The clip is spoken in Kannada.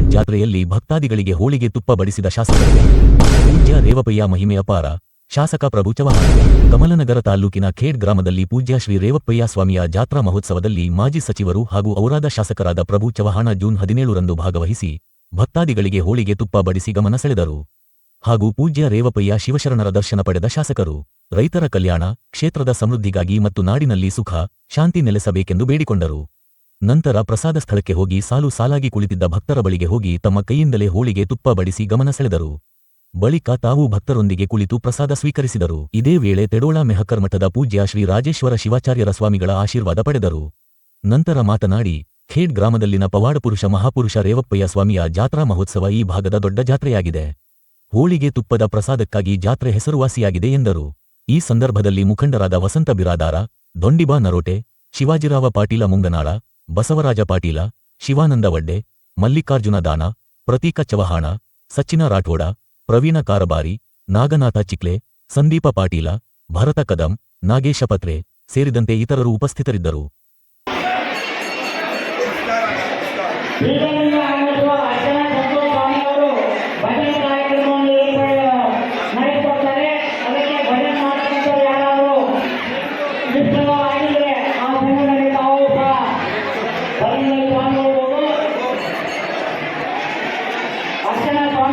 ಜಾತ್ರೆಯಲ್ಲಿ ಭಕ್ತಾದಿಗಳಿಗೆ ಹೋಳಿಗೆ ತುಪ್ಪ ಬಡಿಸಿದ ಶಾಸಕರು ಪೂಜ್ಯ ರೇವಪಯ್ಯ ಮಹಿಮೆ ಅಪಾರ. ಶಾಸಕ ಪ್ರಭು ಕಮಲನಗರ ತಾಲ್ಲೂಕಿನ ಖೇಡ್ ಗ್ರಾಮದಲ್ಲಿ ಪೂಜ್ಯ ಶ್ರೀ ರೇವಪ್ಪಯ್ಯ ಸ್ವಾಮಿಯ ಜಾತ್ರಾ ಮಹೋತ್ಸವದಲ್ಲಿ ಮಾಜಿ ಸಚಿವರು ಹಾಗೂ ಔರಾದ ಶಾಸಕರಾದ ಪ್ರಭು ಚವಹಾಣ ಜೂನ್ ಹದಿನೇಳರಂದು ಭಾಗವಹಿಸಿ ಭಕ್ತಾದಿಗಳಿಗೆ ಹೋಳಿಗೆ ತುಪ್ಪ ಬಡಿಸಿ ಗಮನ ಸೆಳೆದರು. ಹಾಗೂ ಪೂಜ್ಯ ರೇವಪಯ್ಯ ಶಿವಶರಣರ ದರ್ಶನ ಪಡೆದ ಶಾಸಕರು, ರೈತರ ಕಲ್ಯಾಣ, ಕ್ಷೇತ್ರದ ಸಮೃದ್ಧಿಗಾಗಿ ಮತ್ತು ನಾಡಿನಲ್ಲಿ ಸುಖ, ಶಾಂತಿ ನೆಲೆಸಬೇಕೆಂದು ಬೇಡಿಕೊಂಡರು. ನಂತರ ಪ್ರಸಾದ ಸ್ಥಳಕ್ಕೆ ಹೋಗಿ ಸಾಲು ಸಾಲಾಗಿ ಕುಳಿತಿದ್ದ ಭಕ್ತರ ಬಳಿಗೆ ಹೋಗಿ ತಮ್ಮ ಕೈಯಿಂದಲೇ ಹೋಳಿಗೆ ತುಪ್ಪ ಬಡಿಸಿ ಗಮನ ಸೆಳೆದರು. ಬಳಿಕ ತಾವು ಭಕ್ತರೊಂದಿಗೆ ಕುಳಿತು ಪ್ರಸಾದ ಸ್ವೀಕರಿಸಿದರು. ಇದೇ ವೇಳೆ ತೆಡೋಳ ಮೆಹಕರ್ ಮಠದ ಪೂಜ್ಯ ಶ್ರೀ ರಾಜೇಶ್ವರ ಶಿವಾಚಾರ್ಯರ ಸ್ವಾಮಿಗಳ ಆಶೀರ್ವಾದ ಪಡೆದರು. ನಂತರ ಮಾತನಾಡಿ, ಖೇಡ್ ಗ್ರಾಮದಲ್ಲಿನ ಪವಾಡಪುರುಷ ಮಹಾಪುರುಷ ರೇವಪ್ಪಯ್ಯ ಸ್ವಾಮಿಯ ಜಾತ್ರಾ ಮಹೋತ್ಸವ ಈ ಭಾಗದ ದೊಡ್ಡ ಜಾತ್ರೆಯಾಗಿದೆ. ಹೋಳಿಗೆ ತುಪ್ಪದ ಪ್ರಸಾದಕ್ಕಾಗಿ ಜಾತ್ರೆ ಹೆಸರುವಾಸಿಯಾಗಿದೆ ಎಂದರು. ಈ ಸಂದರ್ಭದಲ್ಲಿ ಮುಖಂಡರಾದ ವಸಂತ ಬಿರಾದಾರ, ದೊಂಡಿಬಾ ನರೋಟೆ, ಶಿವಾಜಿರಾವ ಪಾಟೀಲ ಮುಂಗನಾಳ ಬಸವರಾಜ ಪಾಟೀಲ, ಶಿವಾನಂದ ವಡ್ಡೆ, ಮಲ್ಲಿಕಾರ್ಜುನ ದಾನ, ಪ್ರತೀಕ ಚವಹಾಣ ಸಚ್ಚಿನ ರಾಠೋಡ, ಪ್ರವೀಣ ಕಾರಬಾರಿ, ನಾಗನಾಥ ಚಿಕ್ಲೆ, ಸಂದೀಪ ಪಾಟೀಲ, ಭರತ ಕದಂ, ನಾಗೇಶ ಪತ್ರೆ ಸೇರಿದಂತೆ ಇತರರು ಉಪಸ್ಥಿತರಿದ್ದರು. Gracias.